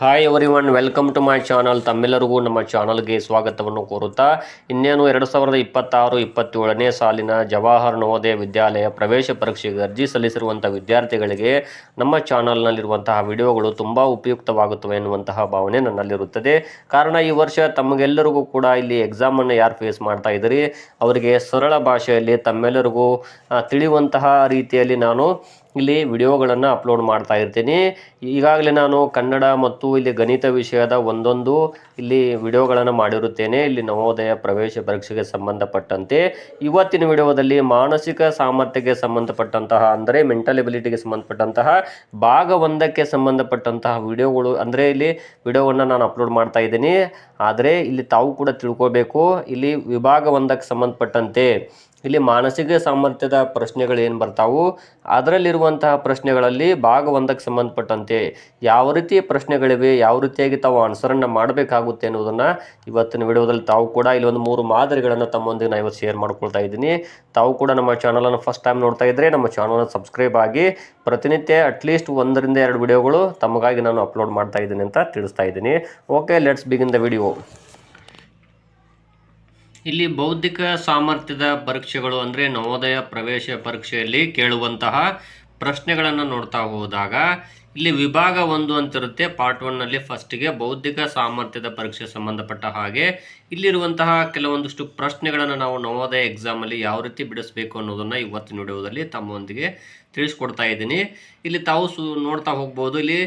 Hi everyone welcome to my channel ತಮ್ಮೆಲ್ಲರಿಗೂ ನಮ್ಮ ಚಾನಲ್ಗೆ ಸ್ವಾಗತವನ್ನು ಕೋರುತ್ತಾ, ಇನ್ನೇನು ಎರಡು ಸಾವಿರದ ಇಪ್ಪತ್ತಾರು, ಇಪ್ಪತ್ತೇಳನೇ ಸಾಲಿನ ಜವಾಹರ್ ನವೋದಯ ವಿದ್ಯಾಲಯ ಪ್ರವೇಶ ಪರೀಕ್ಷೆಗೆ ಅರ್ಜಿ ಸಲ್ಲಿಸಿರುವಂಥ ವಿದ್ಯಾರ್ಥಿಗಳಿಗೆ ನಮ್ಮ ಚಾನಲ್ನಲ್ಲಿರುವಂತಹ ವಿಡಿಯೋಗಳು ತುಂಬ ಉಪಯುಕ್ತವಾಗುತ್ತವೆ ಎನ್ನುವಂತಹ ಭಾವನೆ ನನ್ನಲ್ಲಿರುತ್ತದೆ. ಕಾರಣ ಈ ವರ್ಷ ತಮಗೆಲ್ಲರಿಗೂ ಕೂಡ ಇಲ್ಲಿ ಎಕ್ಸಾಮನ್ನು ಯಾರು ಫೇಸ್ ಮಾಡ್ತಾ ಇದ್ದೀರಿ, ಅವರಿಗೆ ಸರಳ ಭಾಷೆಯಲ್ಲಿ ತಮ್ಮೆಲ್ಲರಿಗೂ ತಿಳಿಯುವಂತಹ ರೀತಿಯಲ್ಲಿ ನಾನು ಇಲ್ಲಿ ವಿಡಿಯೋಗಳನ್ನು ಅಪ್ಲೋಡ್ ಮಾಡ್ತಾ ಇರ್ತೀನಿ. ಈಗಾಗಲೇ ನಾನು ಕನ್ನಡ ಮತ್ತು ಇಲ್ಲಿ ಗಣಿತ ವಿಷಯದ ಒಂದೊಂದು ಇಲ್ಲಿ ವಿಡಿಯೋಗಳನ್ನು ಮಾಡಿರುತ್ತೇನೆ. ಇಲ್ಲಿ ನವೋದಯ ಪ್ರವೇಶ ಪರೀಕ್ಷೆಗೆ ಸಂಬಂಧಪಟ್ಟಂತೆ. ಇವತ್ತಿನ ವಿಡಿಯೋದಲ್ಲಿ ಮಾನಸಿಕ ಸಾಮರ್ಥ್ಯಕ್ಕೆ ಸಂಬಂಧಪಟ್ಟಂತಹ, ಅಂದರೆ ಮೆಂಟಲ್ ಎಬಿಲಿಟಿಗೆ ಸಂಬಂಧಪಟ್ಟಂತಹ, ಭಾಗ ಒಂದಕ್ಕೆ ಸಂಬಂಧಪಟ್ಟಂತಹ ವಿಡಿಯೋಗಳು, ಅಂದರೆ ಇಲ್ಲಿ ವಿಡಿಯೋವನ್ನು ನಾನು ಅಪ್ಲೋಡ್ ಮಾಡ್ತಾ ಇದ್ದೀನಿ. ಆದರೆ ಇಲ್ಲಿ ತಾವು ಕೂಡ ತಿಳ್ಕೋಬೇಕು. ಇಲ್ಲಿ ವಿಭಾಗ ಒಂದಕ್ಕೆ ಸಂಬಂಧಪಟ್ಟಂತೆ. ಇಲ್ಲಿ ಮಾನಸಿಕ ಸಾಮರ್ಥ್ಯದ ಪ್ರಶ್ನೆಗಳು ಏನು ಬರ್ತಾವು ಅದರಲ್ಲಿರುವಂತಹ ಪ್ರಶ್ನೆಗಳಲ್ಲಿ ಭಾಗ ಒಂದಕ್ಕೆ ಸಂಬಂಧಪಟ್ಟಂತೆ ಯಾವ ರೀತಿ ಪ್ರಶ್ನೆಗಳಿವೆ, ಯಾವ ರೀತಿಯಾಗಿ ತಾವು ಆನ್ಸರನ್ನು ಮಾಡಬೇಕಾಗುತ್ತೆ ಅನ್ನೋದನ್ನು ಇವತ್ತಿನ ವಿಡಿಯೋದಲ್ಲಿ ತಾವು ಕೂಡ ಇಲ್ಲಿ ಒಂದು ಮೂರು ಮಾದರಿಗಳನ್ನು ತಮ್ಮೊಂದಿಗೆ ನಾನು ಇವತ್ತು ಶೇರ್ ಮಾಡ್ಕೊಳ್ತಾ ಇದ್ದೀನಿ. ತಾವು ಕೂಡ ನಮ್ಮ ಚಾನಲನ್ನು ಫಸ್ಟ್ ಟೈಮ್ ನೋಡ್ತಾ ಇದ್ದರೆ ನಮ್ಮ ಚಾನಲನ್ನು ಸಬ್ಸ್ಕ್ರೈಬ್ ಆಗಿ ಪ್ರತಿನಿತ್ಯ ಅಟ್ಲೀಸ್ಟ್ ಒಂದರಿಂದ ಎರಡು ವಿಡಿಯೋಗಳು ತಮಗಾಗಿ ನಾನು ಅಪ್ಲೋಡ್ ಮಾಡ್ತಾ ಇದ್ದೀನಿ ಅಂತ ತಿಳಿಸ್ತಾ ಇದ್ದೀನಿ. Okay let's begin the video ಇಲ್ಲಿ ಬೌದ್ಧಿಕ ಸಾಮರ್ಥ್ಯದ ಪರೀಕ್ಷೆಗಳು ಅಂದರೆ ನವೋದಯ ಪ್ರವೇಶ ಪರೀಕ್ಷೆಯಲ್ಲಿ ಕೇಳುವಂತಹ ಪ್ರಶ್ನೆಗಳನ್ನು ನೋಡ್ತಾ ಹೋದಾಗ, ಇಲ್ಲಿ ವಿಭಾಗ ಒಂದು ಅಂತಿರುತ್ತೆ. ಪಾರ್ಟ್ ಒನ್ನಲ್ಲಿ ಫಸ್ಟಿಗೆ ಬೌದ್ಧಿಕ ಸಾಮರ್ಥ್ಯದ ಪರೀಕ್ಷೆ ಸಂಬಂಧಪಟ್ಟ ಹಾಗೆ ಇಲ್ಲಿರುವಂತಹ ಕೆಲವೊಂದಿಷ್ಟು ಪ್ರಶ್ನೆಗಳನ್ನು ನಾವು ನವೋದಯ ಎಕ್ಸಾಮಲ್ಲಿ ಯಾವ ರೀತಿ ಬಿಡಿಸಬೇಕು ಅನ್ನೋದನ್ನು ಇವತ್ತಿನ ವಿಡಿಯೋದಲ್ಲಿ ತಮ್ಮೊಂದಿಗೆ ತಿಳಿಸ್ಕೊಡ್ತಾ ಇದ್ದೀನಿ. ಇಲ್ಲಿ ತಾವು ಸು ನೋಡ್ತಾ ಹೋಗ್ಬೋದು. ಇಲ್ಲಿ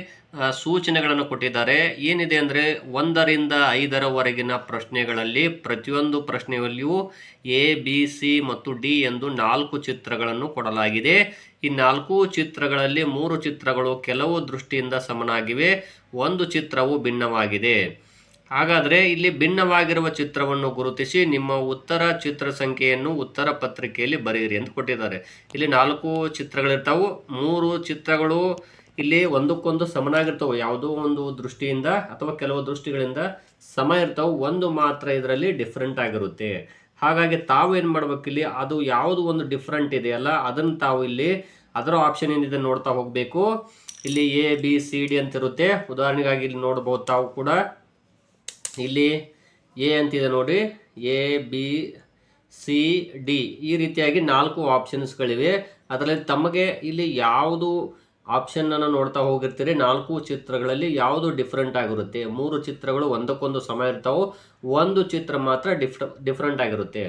ಸೂಚನೆಗಳನ್ನು ಕೊಟ್ಟಿದ್ದಾರೆ. ಏನಿದೆ ಅಂದರೆ ಒಂದರಿಂದ ಐದರವರೆಗಿನ ಪ್ರಶ್ನೆಗಳಲ್ಲಿ, ಪ್ರತಿಯೊಂದು ಪ್ರಶ್ನೆಯಲ್ಲಿಯೂ ಎ, ಬಿ, ಸಿ ಮತ್ತು ಡಿ ಎಂದು ನಾಲ್ಕು ಚಿತ್ರಗಳನ್ನು ಕೊಡಲಾಗಿದೆ. ಈ ನಾಲ್ಕು ಚಿತ್ರಗಳಲ್ಲಿ ಮೂರು ಚಿತ್ರಗಳು ಕೆಲವು ದೃಷ್ಟಿಯಿಂದ ಸಮನಾಗಿವೆ, ಒಂದು ಚಿತ್ರವು ಭಿನ್ನವಾಗಿದೆ. ಹಾಗಾದರೆ ಇಲ್ಲಿ ಭಿನ್ನವಾಗಿರುವ ಚಿತ್ರವನ್ನು ಗುರುತಿಸಿ ನಿಮ್ಮ ಉತ್ತರ ಚಿತ್ರ ಸಂಖ್ಯೆಯನ್ನು ಉತ್ತರ ಪತ್ರಿಕೆಯಲ್ಲಿ ಬರೆಯಿರಿ ಅಂತ ಕೊಟ್ಟಿದ್ದಾರೆ. ಇಲ್ಲಿ ನಾಲ್ಕು ಚಿತ್ರಗಳಿರ್ತಾವು, ಮೂರು ಚಿತ್ರಗಳು ಇಲ್ಲಿ ಒಂದಕ್ಕೊಂದು ಸಮನಾಗಿರ್ತವೆ. ಯಾವುದೋ ಒಂದು ದೃಷ್ಟಿಯಿಂದ ಅಥವಾ ಕೆಲವು ದೃಷ್ಟಿಗಳಿಂದ ಸಮ ಇರ್ತಾವೆ. ಒಂದು ಮಾತ್ರ ಇದರಲ್ಲಿ ಡಿಫ್ರೆಂಟ್ ಆಗಿರುತ್ತೆ. ಹಾಗಾಗಿ ತಾವು ಏನು ಮಾಡ್ಬೇಕು ಇಲ್ಲಿ? ಅದು ಯಾವುದು ಒಂದು ಡಿಫ್ರೆಂಟ್ ಇದೆಯಲ್ಲ, ಅದನ್ನು ತಾವು ಇಲ್ಲಿ ಅದರ ಆಪ್ಷನ್ ಏನಿದೆ ನೋಡ್ತಾ ಹೋಗಬೇಕು. ಇಲ್ಲಿ ಎ ಬಿ ಸಿ ಡಿ ಅಂತ ಇರುತ್ತೆ ಉದಾಹರಣೆಗಾಗಿ ಇಲ್ಲಿ ನೋಡ್ಬೋದು ತಾವು ಕೂಡ. ಇಲ್ಲಿ ಎ ಅಂತಿದೆ ನೋಡಿ. ಎ ಬಿ ಸಿ ಡಿ ಈ ರೀತಿಯಾಗಿ ನಾಲ್ಕು ಆಪ್ಷನ್ಸ್ಗಳಿವೆ ಅದರಲ್ಲಿ ತಮಗೆ ಇಲ್ಲಿ ಯಾವುದು ಆಪ್ಷನ್ನನ್ನು ನೋಡ್ತಾ ಹೋಗಿರ್ತೀರಿ. ನಾಲ್ಕು ಚಿತ್ರಗಳಲ್ಲಿ ಯಾವುದು ಡಿಫ್ರೆಂಟ್ ಆಗಿರುತ್ತೆ? ಮೂರು ಚಿತ್ರಗಳು ಒಂದಕ್ಕೊಂದು ಸಮ ಇರ್ತಾವೋ. ಒಂದು ಚಿತ್ರ ಮಾತ್ರ ಡಿಫ್ರ ಡಿಫ್ರೆಂಟ್ ಆಗಿರುತ್ತೆ.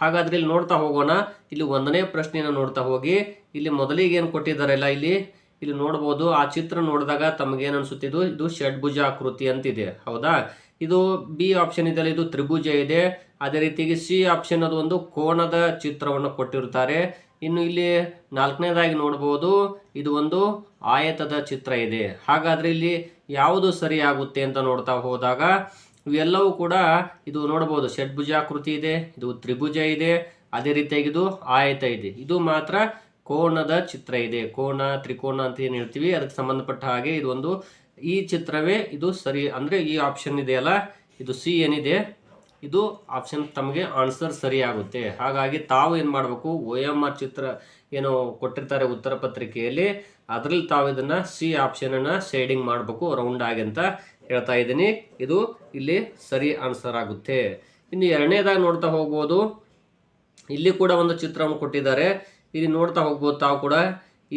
ಹಾಗಾದ್ರೆ ಇಲ್ಲಿ ನೋಡ್ತಾ ಹೋಗೋಣ. ಇಲ್ಲಿ ಒಂದನೇ ಪ್ರಶ್ನೆಯನ್ನು ನೋಡ್ತಾ ಹೋಗಿ. ಇಲ್ಲಿ ಮೊದಲಿಗೆ ಏನು ಕೊಟ್ಟಿದ್ದಾರಲ್ಲ ಇಲ್ಲಿ? ಇಲ್ಲಿ ನೋಡ್ಬೋದು, ಆ ಚಿತ್ರ ನೋಡಿದಾಗ ತಮಗೇನು ಅನಿಸುತ್ತಿದ್ದು ಇದು ಷಡ್ಭುಜ ಆಕೃತಿ ಅಂತಿದೆ. ಹೌದಾ? ಇದು ಬಿ ಆಪ್ಷನ್ ಇದೆಯಲ್ಲ, ಇದು ತ್ರಿಭುಜ ಇದೆ. ಅದೇ ರೀತಿಯಾಗಿ ಸಿ ಆಪ್ಷನ್ ಅದು ಒಂದು ಕೋಣದ ಚಿತ್ರವನ್ನು ಕೊಟ್ಟಿರ್ತಾರೆ. ಇನ್ನು ಇಲ್ಲಿ ನಾಲ್ಕನೇದಾಗಿ ನೋಡ್ಬೋದು, ಇದು ಒಂದು ಆಯತದ ಚಿತ್ರ ಇದೆ. ಹಾಗಾದ್ರೆ ಇಲ್ಲಿ ಯಾವುದು ಸರಿಯಾಗುತ್ತೆ ಅಂತ ನೋಡ್ತಾ ಹೋದಾಗ, ಇವೆಲ್ಲವೂ ಕೂಡ ಇದು ನೋಡ್ಬೋದು, ಷಡ್ಭುಜಾಕೃತಿ ಇದೆ, ಇದು ತ್ರಿಭುಜ ಇದೆ, ಅದೇ ರೀತಿಯಾಗಿ ಇದು ಆಯತ ಇದೆ. ಇದು ಮಾತ್ರ ಕೋಣದ ಚಿತ್ರ ಇದೆ. ಕೋಣ ತ್ರಿಕೋನ ಅಂತ ಏನು ಹೇಳ್ತೀವಿ, ಅದಕ್ಕೆ ಸಂಬಂಧಪಟ್ಟ ಹಾಗೆ ಇದು ಒಂದು ಈ ಚಿತ್ರವೇ ಇದು ಸರಿ, ಅಂದರೆ ಈ ಆಪ್ಷನ್ ಇದೆಯಲ್ಲ ಇದು ಸಿ ಏನಿದೆ? ಇದು ಆಪ್ಷನ್ ತಮಗೆ ಆನ್ಸರ್ ಸರಿಯಾಗುತ್ತೆ ಹಾಗಾಗಿ ತಾವು ಏನು ಮಾಡಬೇಕು ಒ ಎಂ ಆರ್ ಚಿತ್ರ ಏನು ಕೊಟ್ಟಿರ್ತಾರೆ ಉತ್ತರ ಪತ್ರಿಕೆಯಲ್ಲಿ, ಅದರಲ್ಲಿ ತಾವು ಇದನ್ನು ಸಿ ಆಪ್ಷನನ್ನು ಶೇಡಿಂಗ್ ಮಾಡಬೇಕು ರೌಂಡ್ ಆಗಿ ಅಂತ ಹೇಳ್ತಾ ಇದ್ದೀನಿ. ಇದು ಇಲ್ಲಿ ಸರಿ ಆನ್ಸರ್ ಆಗುತ್ತೆ. ಇನ್ನು ಎರಡನೇದಾಗಿ ನೋಡ್ತಾ ಹೋಗ್ಬೋದು. ಇಲ್ಲಿ ಕೂಡ ಒಂದು ಚಿತ್ರವನ್ನು ಕೊಟ್ಟಿದ್ದಾರೆ. ಇಲ್ಲಿ ನೋಡ್ತಾ ಹೋಗ್ಬೋದು ತಾವು ಕೂಡ.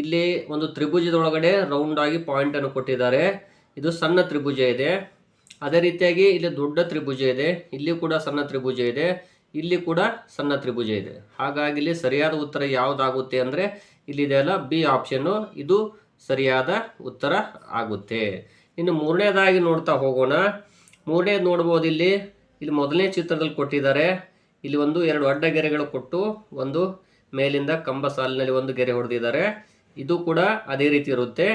ಇಲ್ಲಿ ಒಂದು ತ್ರಿಭುಜದೊಳಗಡೆ ರೌಂಡ್ ಆಗಿ ಪಾಯಿಂಟನ್ನು ಕೊಟ್ಟಿದ್ದಾರೆ. ಇದು ಸಣ್ಣ ತ್ರಿಭುಜ ಇದೆ. ಅದೇ ರೀತಿಯಾಗಿ ಇಲ್ಲಿ ದೊಡ್ಡ ತ್ರಿಭುಜ ಇದೆ, ಇಲ್ಲಿ ಕೂಡ ಸಣ್ಣ ತ್ರಿಭುಜ ಇದೆ, ಇಲ್ಲಿ ಕೂಡ ಸಣ್ಣ ತ್ರಿಭುಜ ಇದೆ. ಹಾಗಾಗಿ ಇಲ್ಲಿ ಸರಿಯಾದ ಉತ್ತರ ಯಾವುದಾಗುತ್ತೆ ಅಂದರೆ ಇಲ್ಲಿದೆಯಲ್ಲ ಬಿ ಆಪ್ಷನ್ನು. ಇದು ಸರಿಯಾದ ಉತ್ತರ ಆಗುತ್ತೆ. ಇನ್ನು ಮೂರನೇದಾಗಿ ನೋಡ್ತಾ ಹೋಗೋಣ. ಮೂರನೇದು ನೋಡ್ಬೋದು ಇಲ್ಲಿ. ಇಲ್ಲಿ ಮೊದಲನೇ ಚಿತ್ರದಲ್ಲಿ ಕೊಟ್ಟಿದ್ದಾರೆ. ಇಲ್ಲಿ ಒಂದು ಎರಡು ಅಡ್ಡ ಗೆರೆಗಳು ಕೊಟ್ಟು ಒಂದು ಮೇಲಿಂದ ಕಂಬ ಸಾಲಿನಲ್ಲಿ ಒಂದು ಗೆರೆ ಹೊಡೆದಿದ್ದಾರೆ. ಇದು ಕೂಡ ಅದೇ ರೀತಿ ಇರುತ್ತೆ.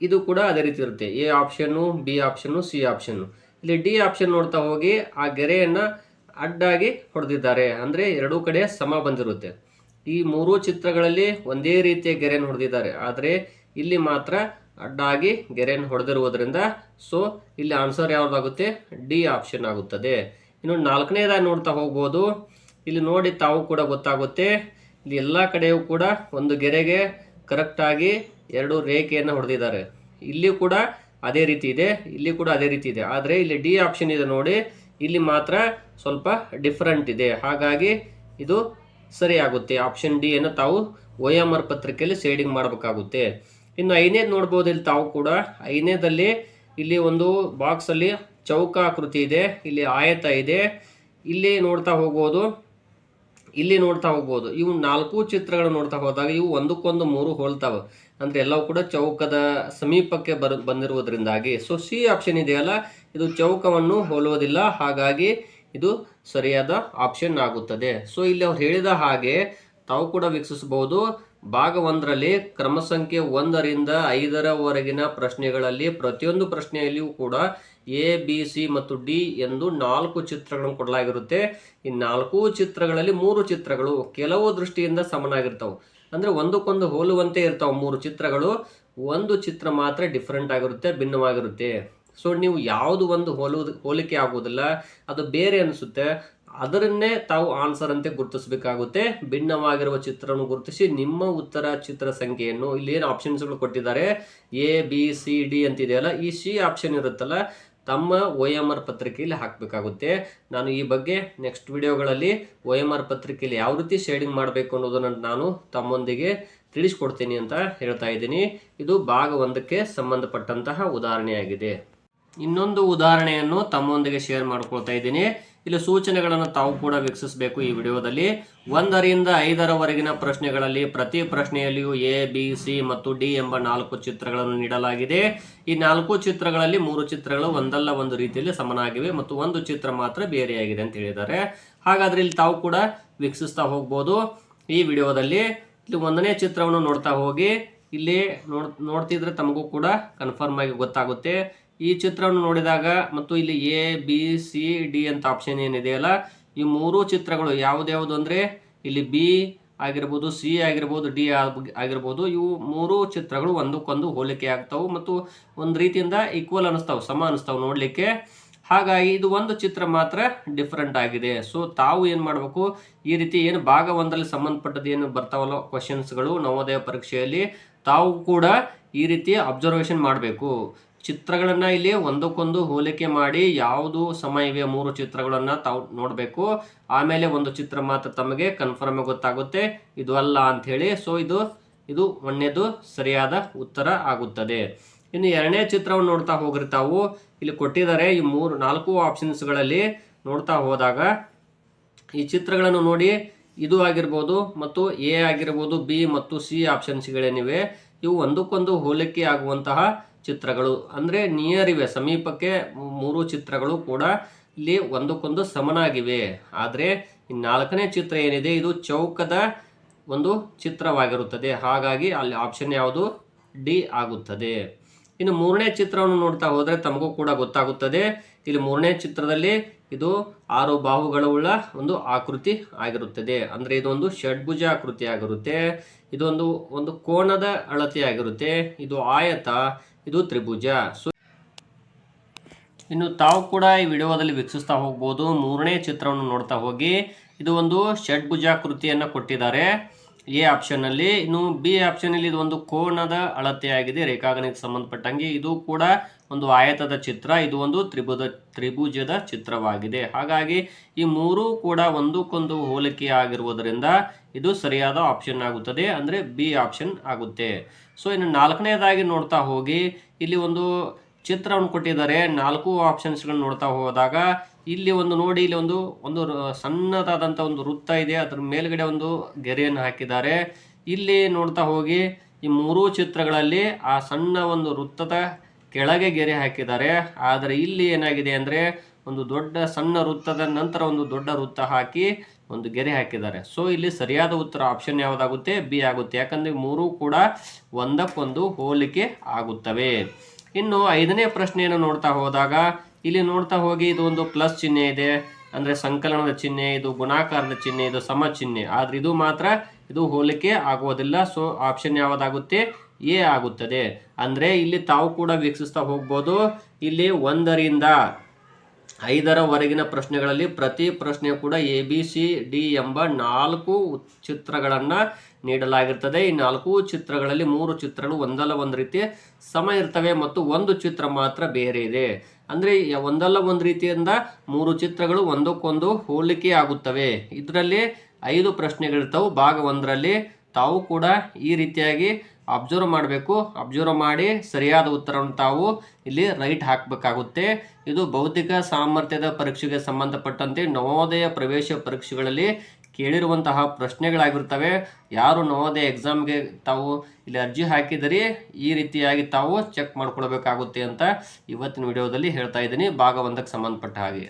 ಇದು ಕೂಡ ಅದೇ ರೀತಿ ಇರುತ್ತೆ. ಎ ಆಪ್ಷನ್ನು, ಬಿ ಆಪ್ಷನ್ನು, ಸಿ ಆಪ್ಷನ್ನು. ಇಲ್ಲಿ ಡಿ ಆಪ್ಷನ್ ನೋಡ್ತಾ ಹೋಗಿ ಆ ಗೆರೆಯನ್ನು ಅಡ್ಡಾಗಿ ಹೊಡೆದಿದ್ದಾರೆ. ಅಂದರೆ ಎರಡೂ ಕಡೆ ಸಮ ಬಂದಿರುತ್ತೆ. ಈ ಮೂರೂ ಚಿತ್ರಗಳಲ್ಲಿ ಒಂದೇ ರೀತಿಯ ಗೆರೆಯನ್ನು ಹೊಡೆದಿದ್ದಾರೆ. ಆದರೆ ಇಲ್ಲಿ ಮಾತ್ರ ಅಡ್ಡಾಗಿ ಗೆರೆಯನ್ನು ಹೊಡೆದಿರುವುದರಿಂದ ಸೊ ಇಲ್ಲಿ ಆನ್ಸರ್ ಯಾವುದಾಗುತ್ತೆ? ಡಿ ಆಪ್ಷನ್ ಆಗುತ್ತದೆ. ಇನ್ನು ನಾಲ್ಕನೇದಾಗಿ ನೋಡ್ತಾ ಹೋಗ್ಬೋದು. ಇಲ್ಲಿ ನೋಡಿ ತಾವು ಕೂಡ ಗೊತ್ತಾಗುತ್ತೆ. ಇಲ್ಲಿ ಎಲ್ಲ ಕಡೆಯೂ ಕೂಡ ಒಂದು ಗೆರೆಗೆ ಕರೆಕ್ಟಾಗಿ ಎರಡು ರೇಖೆಯನ್ನು ಹೊಡೆದಿದ್ದಾರೆ. ಇಲ್ಲಿ ಕೂಡ ಅದೇ ರೀತಿ ಇದೆ ಇಲ್ಲಿ ಕೂಡ ಅದೇ ರೀತಿ ಇದೆ. ಆದರೆ ಇಲ್ಲಿ ಡಿ ಆಪ್ಷನ್ ಇದೆ ನೋಡಿ, ಇಲ್ಲಿ ಮಾತ್ರ ಸ್ವಲ್ಪ ಡಿಫ್ರೆಂಟ್ ಇದೆ. ಹಾಗಾಗಿ ಇದು ಸರಿಯಾಗುತ್ತೆ. ಆಪ್ಷನ್ ಡಿ ಅನ್ನು ತಾವು ಒ ಎಂ ಆರ್ ಪತ್ರಿಕೆಯಲ್ಲಿ ಶೇಡಿಂಗ್ ಮಾಡಬೇಕಾಗುತ್ತೆ. ಇನ್ನು ಐದನೇದು ನೋಡ್ಬೋದು, ಇಲ್ಲಿ ತಾವು ಕೂಡ ಐದನೇದಲ್ಲಿ ಇಲ್ಲಿ ಒಂದು ಬಾಕ್ಸಲ್ಲಿ ಚೌಕಾಕೃತಿ ಇದೆ, ಇಲ್ಲಿ ಆಯತ ಇದೆ. ಇಲ್ಲಿ ನೋಡ್ತಾ ಹೋಗ್ಬೋದು, ಇಲ್ಲಿ ನೋಡ್ತಾ ಹೋಗ್ಬೋದು. ಇವು ನಾಲ್ಕು ಚಿತ್ರಗಳು ನೋಡ್ತಾ ಹೋದಾಗ ಇವು ಒಂದಕ್ಕೊಂದು ಮೂರು ಹೋಲ್ತಾವೆ. ಅಂದರೆ ಎಲ್ಲವೂ ಕೂಡ ಚೌಕದ ಸಮೀಪಕ್ಕೆ ಬರ, ಬಂದಿರುವುದರಿಂದಾಗಿ. ಸೊ ಸಿ ಆಪ್ಷನ್ ಇದೆಯಲ್ಲ? ಇದು ಚೌಕವನ್ನು ಹೋಲುವುದಿಲ್ಲ. ಹಾಗಾಗಿ ಇದು ಸರಿಯಾದ ಆಪ್ಷನ್ ಆಗುತ್ತದೆ. ಸೊ ಇಲ್ಲಿ ಅವ್ರು ಹೇಳಿದ ಹಾಗೆ ತಾವು ಕೂಡ ವೀಕ್ಷಿಸಬಹುದು. ಭಾಗ ಒಂದರಲ್ಲಿ ಕ್ರಮ ಸಂಖ್ಯೆ ಒಂದರಿಂದ ಐದರವರೆಗಿನ ಪ್ರಶ್ನೆಗಳಲ್ಲಿ ಪ್ರತಿಯೊಂದು ಪ್ರಶ್ನೆಯಲ್ಲಿಯೂ ಕೂಡ ಎ, ಬಿ, ಸಿ ಮತ್ತು ಡಿ ಎಂದು ನಾಲ್ಕು ಚಿತ್ರಗಳನ್ನು ಕೊಡಲಾಗಿರುತ್ತೆ. ಈ ನಾಲ್ಕು ಚಿತ್ರಗಳಲ್ಲಿ ಮೂರು ಚಿತ್ರಗಳು ಕೆಲವು ದೃಷ್ಟಿಯಿಂದ ಸಮನಾಗಿರ್ತಾವೆ. ಅಂದರೆ ಒಂದಕ್ಕೊಂದು ಹೋಲುವಂತೆ ಇರ್ತಾವೆ ಮೂರು ಚಿತ್ರಗಳು. ಒಂದು ಚಿತ್ರ ಮಾತ್ರ ಡಿಫ್ರೆಂಟ್ ಆಗಿರುತ್ತೆ, ಭಿನ್ನವಾಗಿರುತ್ತೆ. ಸೊ ನೀವು ಯಾವುದು ಒಂದು ಹೋಲುವುದು ಹೋಲಿಕೆ ಆಗುವುದಿಲ್ಲ ಅದು ಬೇರೆ ಅನಿಸುತ್ತೆ. ಅದರನ್ನೇ ತಾವು ಆನ್ಸರ್ ಅಂತೆ ಗುರುತಿಸಬೇಕಾಗುತ್ತೆ. ಭಿನ್ನವಾಗಿರುವ ಚಿತ್ರವನ್ನು ಗುರುತಿಸಿ ನಿಮ್ಮ ಉತ್ತರ ಚಿತ್ರ ಸಂಖ್ಯೆಯನ್ನು ಇಲ್ಲಿ ಏನು ಆಪ್ಷನ್ಸ್ಗಳು ಕೊಟ್ಟಿದ್ದಾರೆ. ಎ, ಬಿ, ಸಿ, ಡಿ ಅಂತಿದೆಯಲ್ಲ, ಈ ಸಿ ಆಪ್ಷನ್ ಇರುತ್ತಲ್ಲ ತಮ್ಮ ಒ ಎಂ ಆರ್ ಪತ್ರಿಕೆಯಲ್ಲಿ ಹಾಕಬೇಕಾಗುತ್ತೆ. ನಾನು ಈ ಬಗ್ಗೆ ನೆಕ್ಸ್ಟ್ ವಿಡಿಯೋಗಳಲ್ಲಿ ಒ ಎಂ ಆರ್ ಪತ್ರಿಕೆಯಲ್ಲಿ ಯಾವ ರೀತಿ ಶೇಡಿಂಗ್ ಮಾಡಬೇಕು ಅನ್ನೋದನ್ನು ನಾನು ತಮ್ಮೊಂದಿಗೆ ತಿಳಿಸ್ಕೊಡ್ತೀನಿ ಅಂತ ಹೇಳ್ತಾ ಇದ್ದೀನಿ. ಇದು ಭಾಗ ಒಂದಕ್ಕೆ ಸಂಬಂಧಪಟ್ಟಂತಹ ಉದಾಹರಣೆಯಾಗಿದೆ. ಇನ್ನೊಂದು ಉದಾಹರಣೆಯನ್ನು ತಮ್ಮೊಂದಿಗೆ ಶೇರ್ ಮಾಡ್ಕೊಳ್ತಾ ಇದ್ದೀನಿ. ಇಲ್ಲಿ ಸೂಚನೆಗಳನ್ನು ತಾವು ಕೂಡ ವೀಕ್ಷಿಸಬೇಕು ಈ ವಿಡಿಯೋದಲ್ಲಿ. ಒಂದರಿಂದ ಐದರವರೆಗಿನ ಪ್ರಶ್ನೆಗಳಲ್ಲಿ ಪ್ರತಿ ಪ್ರಶ್ನೆಯಲ್ಲಿಯೂ ಎ ಬಿ ಸಿ ಮತ್ತು ಡಿ ಎಂಬ ನಾಲ್ಕು ಚಿತ್ರಗಳನ್ನು ನೀಡಲಾಗಿದೆ. ಈ ನಾಲ್ಕು ಚಿತ್ರಗಳಲ್ಲಿ ಮೂರು ಚಿತ್ರಗಳು ಒಂದಲ್ಲ ಒಂದು ರೀತಿಯಲ್ಲಿ ಸಮನಾಗಿವೆ ಮತ್ತು ಒಂದು ಚಿತ್ರ ಮಾತ್ರ ಬೇರೆಯಾಗಿದೆ ಅಂತ ಹೇಳಿದ್ದಾರೆ. ಹಾಗಾದ್ರೆ ಇಲ್ಲಿ ತಾವು ಕೂಡ ವೀಕ್ಷಿಸ್ತಾ ಹೋಗ್ಬೋದು. ಈ ವಿಡಿಯೋದಲ್ಲಿ ಇಲ್ಲಿ ಒಂದನೇ ಚಿತ್ರವನ್ನು ನೋಡ್ತಾ ಹೋಗಿ. ಇಲ್ಲಿ ನೋಡ್, ನೋಡ್ತಿದ್ರೆ ತಮಗೂ ಕೂಡ ಕನ್ಫರ್ಮ್ ಆಗಿ ಗೊತ್ತಾಗುತ್ತೆ. ಈ ಚಿತ್ರವನ್ನು ನೋಡಿದಾಗ ಮತ್ತು ಇಲ್ಲಿ ಎ ಬಿ ಸಿ ಡಿ ಅಂತ ಆಪ್ಷನ್ ಏನಿದೆಯಲ್ಲ ಈ ಮೂರು ಚಿತ್ರಗಳು ಯಾವುದ್ಯಾವುದು ಅಂದರೆ ಇಲ್ಲಿ ಬಿ ಆಗಿರ್ಬೋದು ಸಿ ಆಗಿರ್ಬೋದು ಡಿ ಆಗಿರ್ಬೋದು, ಇವು ಮೂರು ಚಿತ್ರಗಳು ಒಂದಕ್ಕೊಂದು ಹೋಲಿಕೆ ಆಗ್ತಾವೆ ಮತ್ತು ಒಂದು ರೀತಿಯಿಂದ ಈಕ್ವಲ್ ಅನಿಸ್ತಾವೆ ಸಮ ಅನಿಸ್ತಾವೆ ನೋಡಲಿಕ್ಕೆ. ಹಾಗಾಗಿ ಇದು ಒಂದು ಚಿತ್ರ ಮಾತ್ರ ಡಿಫ್ರೆಂಟ್ ಆಗಿದೆ. ಸೊ ತಾವು ಏನು ಮಾಡಬೇಕು? ಈ ರೀತಿ ಏನು ಭಾಗ ಒಂದರಲ್ಲಿ ಸಂಬಂಧಪಟ್ಟದ್ದು ಏನು ಬರ್ತಾವಲ್ಲ ಕ್ವಶನ್ಸ್ಗಳು ನವೋದಯ ಪರೀಕ್ಷೆಯಲ್ಲಿ, ತಾವು ಕೂಡ ಈ ರೀತಿ ಅಬ್ಸರ್ವೇಷನ್ ಮಾಡಬೇಕು. ಚಿತ್ರಗಳನ್ನು ಇಲ್ಲಿ ಒಂದಕ್ಕೊಂದು ಹೋಲಿಕೆ ಮಾಡಿ ಯಾವುದು ಸಮಯ ಇವೆ ಮೂರು ಚಿತ್ರಗಳನ್ನು ತಾವು ನೋಡಬೇಕು. ಆಮೇಲೆ ಒಂದು ಚಿತ್ರ ಮಾತ್ರ ತಮಗೆ ಕನ್ಫರ್ಮ್ ಗೊತ್ತಾಗುತ್ತೆ. ಇದು ಅಲ್ಲ ಅಂಥೇಳಿ. ಸೊ ಇದು ಇದು ಒಂದನೇದು ಸರಿಯಾದ ಉತ್ತರ ಆಗುತ್ತದೆ. ಇನ್ನು ಎರಡನೇ ಚಿತ್ರವನ್ನು ನೋಡ್ತಾ ಹೋಗಿರ್ತಾವು ಇಲ್ಲಿ ಕೊಟ್ಟಿದ್ದಾರೆ ಈ ಮೂರು, ನಾಲ್ಕು ಆಪ್ಷನ್ಸ್ಗಳಲ್ಲಿ ನೋಡ್ತಾ ಹೋದಾಗ. ಈ ಚಿತ್ರಗಳನ್ನು ನೋಡಿ, ಇದು ಆಗಿರ್ಬೋದು ಮತ್ತು ಎ ಆಗಿರ್ಬೋದು, ಬಿ ಮತ್ತು ಸಿ ಆಪ್ಷನ್ಸ್ಗಳೇನಿವೆ ಇವು ಒಂದಕ್ಕೊಂದು ಹೋಲಿಕೆ ಆಗುವಂತಹ ಚಿತ್ರಗಳು ಅಂದರೆ ನಿಯರ್ ಇವೆ. ಸಮೀಪಕ್ಕೆ ಮೂರು ಚಿತ್ರಗಳು ಕೂಡ ಇಲ್ಲಿ ಒಂದಕ್ಕೊಂದು ಸಮನಾಗಿವೆ. ಆದರೆ ನಾಲ್ಕನೇ ಚಿತ್ರ ಏನಿದೆ, ಇದು ಚೌಕದ ಒಂದು ಚಿತ್ರವಾಗಿರುತ್ತದೆ. ಹಾಗಾಗಿ ಅಲ್ಲಿ ಆಪ್ಷನ್ ಯಾವುದು? ಡಿ ಆಗುತ್ತದೆ. ಇನ್ನು ಮೂರನೇ ಚಿತ್ರವನ್ನು ನೋಡ್ತಾ ಹೋದರೆ ತಮಗೂ ಕೂಡ ಗೊತ್ತಾಗುತ್ತದೆ. ಇಲ್ಲಿ ಮೂರನೇ ಚಿತ್ರದಲ್ಲಿ ಇದು ಆರು ಬಾಹುಗಳುಳ್ಳ ಒಂದು ಆಕೃತಿ ಆಗಿರುತ್ತದೆ. ಅಂದರೆ ಇದೊಂದು ಷಡ್ಭುಜ ಆಕೃತಿ ಆಗಿರುತ್ತೆ ಇದೊಂದು ಒಂದು ಕೋಣದ ಅಳತೆ ಆಗಿರುತ್ತೆ ಇದು ಆಯತ. ಇದು ತ್ರಿಭುಜ. ಸೊ ಇನ್ನು ತಾವು ಕೂಡ ಈ ವಿಡಿಯೋದಲ್ಲಿ ವೀಕ್ಷಿಸ್ತಾ ಹೋಗ್ಬೋದು. ಮೂರನೇ ಚಿತ್ರವನ್ನು ನೋಡ್ತಾ ಹೋಗಿ. ಇದು ಒಂದು ಷಡ್ಭುಜಾಕೃತಿಯನ್ನು ಕೊಟ್ಟಿದ್ದಾರೆ. ಎ ಆಪ್ಷನ್ನಲ್ಲಿ ಇನ್ನು ಬಿ ಆಪ್ಷನಲ್ಲಿ ಇದು ಒಂದು ಕೋನದ ಅಳತೆಯಾಗಿದೆ ರೇಖಾಗಣಿತ ಸಂಬಂಧಪಟ್ಟಂಗೆ. ಇದು ಕೂಡ ಒಂದು ಆಯತದ ಚಿತ್ರ, ಇದು ಒಂದು ತ್ರಿಭುಜ ತ್ರಿಭುಜದ ಚಿತ್ರವಾಗಿದೆ. ಹಾಗಾಗಿ ಈ ಮೂರೂ ಕೂಡ ಒಂದಕ್ಕೊಂದು ಹೋಲಿಕೆ ಆಗಿರುವುದರಿಂದ ಇದು ಸರಿಯಾದ ಆಪ್ಷನ್ ಆಗುತ್ತದೆ, ಅಂದರೆ ಬಿ ಆಪ್ಷನ್ ಆಗುತ್ತೆ. ಸೊ ಇನ್ನು ನಾಲ್ಕನೇದಾಗಿ ನೋಡ್ತಾ ಹೋಗಿ, ಇಲ್ಲಿ ಒಂದು ಚಿತ್ರವನ್ನು ಕೊಟ್ಟಿದ್ದಾರೆ. ನಾಲ್ಕು ಆಪ್ಷನ್ಸ್ಗಳನ್ನ ನೋಡ್ತಾ ಹೋದಾಗ ಇಲ್ಲಿ ಒಂದು ನೋಡಿ, ಇಲ್ಲಿ ಒಂದು ಒಂದು ಸಣ್ಣದಾದಂಥ ಒಂದು ವೃತ್ತ ಇದೆ. ಅದ್ರ ಮೇಲ್ಗಡೆ ಒಂದು ಗೆರೆಯನ್ನು ಹಾಕಿದ್ದಾರೆ. ಇಲ್ಲಿ ನೋಡ್ತಾ ಹೋಗಿ, ಈ ಮೂರೂ ಚಿತ್ರಗಳಲ್ಲಿ ಆ ಸಣ್ಣ ಒಂದು ವೃತ್ತದ ಕೆಳಗೆ ಗೆರೆ ಹಾಕಿದ್ದಾರೆ. ಆದರೆ ಇಲ್ಲಿ ಏನಾಗಿದೆ ಅಂದರೆ ಒಂದು ದೊಡ್ಡ ಸಣ್ಣ ವೃತ್ತದ ನಂತರ ಒಂದು ದೊಡ್ಡ ವೃತ್ತ ಹಾಕಿ ಒಂದು ಗೆರೆ ಹಾಕಿದ್ದಾರೆ. ಸೊ ಇಲ್ಲಿ ಸರಿಯಾದ ಉತ್ತರ ಆಪ್ಷನ್ ಯಾವುದಾಗುತ್ತೆ? ಬಿ ಆಗುತ್ತೆ. ಯಾಕಂದರೆ ಮೂರೂ ಕೂಡ ಒಂದಕ್ಕೊಂದು ಹೋಲಿಕೆ ಆಗುತ್ತವೆ. ಇನ್ನು ಐದನೇ ಪ್ರಶ್ನೆಯನ್ನು ನೋಡ್ತಾ ಹೋದಾಗ, ಇಲ್ಲಿ ನೋಡ್ತಾ ಹೋಗಿ ಇದು ಒಂದು ಪ್ಲಸ್ ಚಿಹ್ನೆ ಇದೆ, ಅಂದರೆ ಸಂಕಲನದ ಚಿಹ್ನೆ, ಇದು ಗುಣಾಕಾರದ ಚಿಹ್ನೆ, ಇದು ಸಮ ಚಿಹ್ನೆ ಆದರೆ ಇದು ಮಾತ್ರ ಇದು ಹೋಲಿಕೆ ಆಗುವುದಿಲ್ಲ ಸೊ ಆಪ್ಷನ್ ಯಾವುದಾಗುತ್ತೆ? ಎ ಆಗುತ್ತದೆ. ಅಂದರೆ ಇಲ್ಲಿ ತಾವು ಕೂಡ ವೀಕ್ಷಿಸ್ತಾ ಹೋಗ್ಬೋದು, ಇಲ್ಲಿ ಒಂದರಿಂದ ಐದರವರೆಗಿನ ಪ್ರಶ್ನೆಗಳಲ್ಲಿ ಪ್ರತಿ ಪ್ರಶ್ನೆ ಕೂಡ ಎ, ಬಿ, ಸಿ, ಡಿ ಎಂಬ ನಾಲ್ಕು ಚಿತ್ರಗಳನ್ನು ನೀಡಲಾಗಿರ್ತದೆ. ಈ ನಾಲ್ಕು ಚಿತ್ರಗಳಲ್ಲಿ ಮೂರು ಚಿತ್ರಗಳು ಒಂದಲ್ಲ ಒಂದು ರೀತಿ ಸಮ ಇರ್ತವೆ ಮತ್ತು ಒಂದು ಚಿತ್ರ ಮಾತ್ರ ಬೇರೆ ಇದೆ. ಅಂದರೆ ಒಂದಲ್ಲ ಒಂದು ರೀತಿಯಿಂದ ಮೂರು ಚಿತ್ರಗಳು ಒಂದಕ್ಕೊಂದು ಹೋಲಿಕೆ ಆಗುತ್ತವೆ. ಇದರಲ್ಲಿ ಐದು ಪ್ರಶ್ನೆಗಳಿರ್ತವೆ. ಭಾಗ ಒಂದರಲ್ಲಿ ತಾವು ಕೂಡ ಈ ರೀತಿಯಾಗಿ ಅಬ್ಸರ್ವ್ ಮಾಡಬೇಕು. ಅಬ್ಸರ್ವ್ ಮಾಡಿ ಸರಿಯಾದ ಉತ್ತರವನ್ನು ತಾವು ಇಲ್ಲಿ ರೈಟ್ ಹಾಕಬೇಕಾಗುತ್ತೆ. ಇದು ಬೌದ್ಧಿಕ ಸಾಮರ್ಥ್ಯದ ಪರೀಕ್ಷೆಗೆ ಸಂಬಂಧಪಟ್ಟಂತೆ ನವೋದಯ ಪ್ರವೇಶ ಪರೀಕ್ಷೆಗಳಲ್ಲಿ ಕೇಳಿರುವಂತಹ ಪ್ರಶ್ನೆಗಳಾಗಿರ್ತವೆ ಯಾರು ನವೋದಯ ಎಕ್ಸಾಮ್ಗೆ ತಾವು ಇಲ್ಲಿ ಅರ್ಜಿ ಹಾಕಿದರೆ ಈ ರೀತಿಯಾಗಿ ತಾವು ಚೆಕ್ ಮಾಡ್ಕೊಳ್ಬೇಕಾಗುತ್ತೆ ಅಂತ ಇವತ್ತಿನ ವಿಡಿಯೋದಲ್ಲಿ ಹೇಳ್ತಾ ಇದ್ದೀನಿ. ಭಾಗ ಒಂದಕ್ಕೆ ಸಂಬಂಧಪಟ್ಟ ಹಾಗೆ.